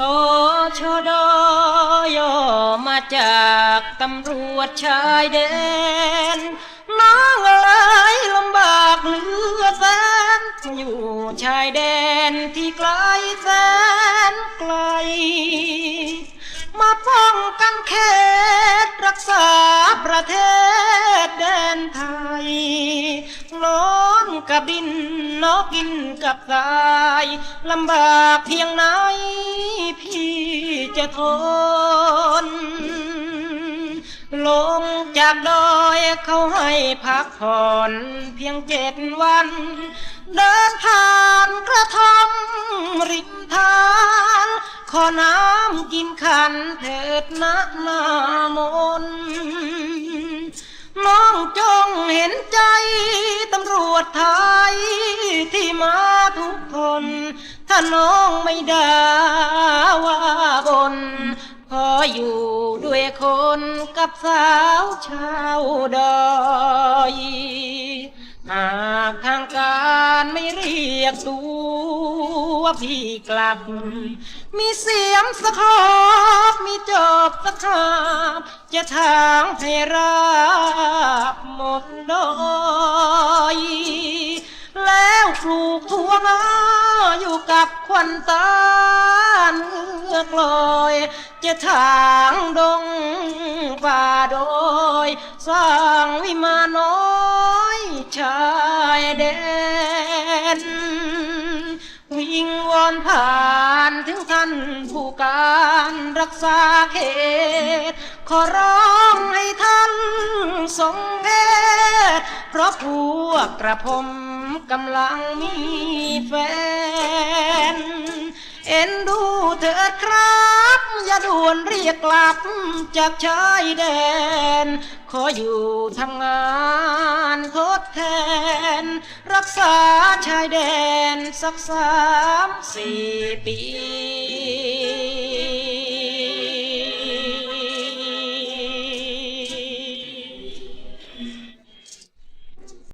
ตชดย่อมาจากตำรวจชายแดน น้องเอ๋ยลำบากเหลือแสนอยู่ชายแดนที่ไกลแสนไกล มาป้องกันเขตรักษาประเทศแดนไทยร้นกับดินนกกินกับทรายลำบากเพียงไหน จะทนลงจากดอยเขาให้พักผ่อนเพียงเจ็ดวัน เดินผ่านกระท่อมริมทางขอน้ำกินขันเถิดนะนามนน้องจงเห็นใจตำรวจไทยที่มา ถ้าน้องไม่ด่าว่าบนพออยู่ด้วยคนกับสาวชาวดอยหากทางการไม่เรียกตัวพี่กลับ มีเสียมสะครอบมีจบสะคราบจะทางให้ราบหมดดอย วันตาเนือกลอยจะทางดงป่าโดย สร้างวิมานน้อยชายแดนวิ่งวอนผ่านถึงท่านผู้การรักษาเขตขอร้องให้ท่านทรงเพศเพราะพวกกระผมกำลังมีแฟน นดูเถิดครับ อย่าด่วนเรียกกลับจากชายแดน ขออยู่ทำงานทดแทน รักษาชายแดนสักสามสี่ปี